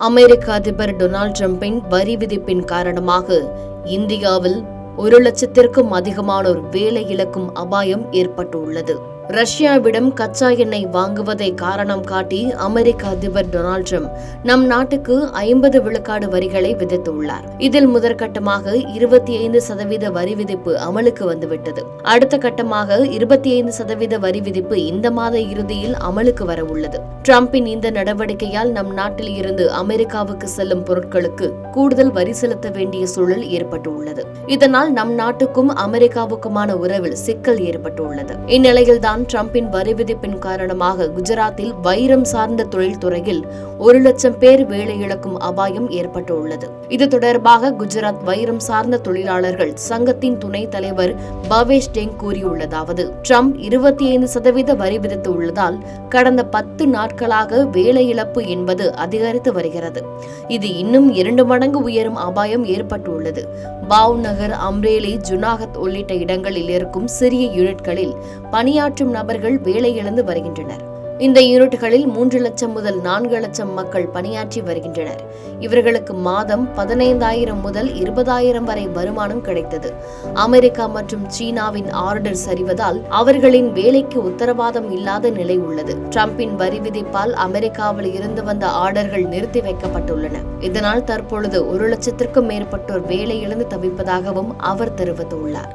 அமெரிக்க அதிபர் டொனால்ட் ட்ரம்பின் வரி விதிப்பின் காரணமாக இந்தியாவில் ஒரு லட்சத்திற்கும் அதிகமானோர் வேலை இழக்கும் அபாயம் ஏற்பட்டுள்ளது. ரஷ்யாவிடம் கச்சா எண்ணெய் வாங்குவதை காரணம் காட்டி அமெரிக்க அதிபர் டொனால்ட் ட்ரம்ப் நம் நாட்டுக்கு ஐம்பது விழுக்காடு வரிகளை விதித்துள்ளார். இதில் முதற்கட்டமாக இருபத்தி ஐந்து சதவீத வரி விதிப்பு அமலுக்கு வந்துவிட்டது. அடுத்த கட்டமாக இருபத்தி ஐந்து சதவீத வரி விதிப்பு இந்த மாத இறுதியில் அமலுக்கு வர உள்ளது டிரம்பின் இந்த நடவடிக்கையால் நம் நாட்டில் இருந்து அமெரிக்காவுக்கு செல்லும் பொருட்களுக்கு கூடுதல் வரி செலுத்த வேண்டிய சூழல் ஏற்பட்டுள்ளது. இதனால் நம் நாட்டுக்கும் அமெரிக்காவுக்குமான உறவில் சிக்கல் ஏற்பட்டுள்ளது. இந்நிலையில்தான் டிரம்பின் வரி விதிப்பின் காரணமாக குஜராத்தில் வைரம் சார்ந்த தொழில்துறையில் ஒரு லட்சம் பேர் வேலை இழக்கும் அபாயம் ஏற்பட்டுள்ளது. இது தொடர்பாக குஜராத் வைரம் சார்ந்த தொழிலாளர்கள் சங்கத்தின் துணைத் தலைவர் பவேஷ் டெங் கூறியுள்ளதாவது ட்ரம்ப் இருபத்தி ஐந்து சதவீத வரி விதித்து உள்ளதால் கடந்த பத்து நாட்களாக வேலை இழப்பு என்பது அதிகரித்து வருகிறது. இது இன்னும் இரண்டு மடங்கு உயரும் அபாயம் ஏற்பட்டுள்ளது. பாவ் நகர் அம்ரேலி ஜுனாகத் உள்ளிட்ட இடங்களில் இருக்கும் சிறிய யூனிட்களில் பணியாற்றும் நபர்கள் வேலை இழந்து வருகின்றனர். இந்த யூனிட்டுகளில் மூன்று லட்சம் முதல் நான்கு லட்சம் மக்கள் பணியாற்றி வருகின்றனர். இவர்களுக்கு மாதம் பதினைந்தாயிரம் முதல் இருபதாயிரம் வரை வருமானம் கிடைத்தது. அமெரிக்கா மற்றும் சீனாவின் ஆர்டர் சரிவதால் அவர்களின் வேலைக்கு உத்தரவாதம் இல்லாத நிலை உள்ளது. டிரம்பின் வரி விதிப்பால் அமெரிக்காவில் இருந்து வந்த ஆர்டர்கள் நிறுத்தி வைக்கப்பட்டுள்ளன. இதனால் தற்பொழுது ஒரு லட்சத்திற்கும் மேற்பட்டோர் வேலை இழந்து தவிப்பதாகவும் அவர் தெரிவித்துள்ளார்.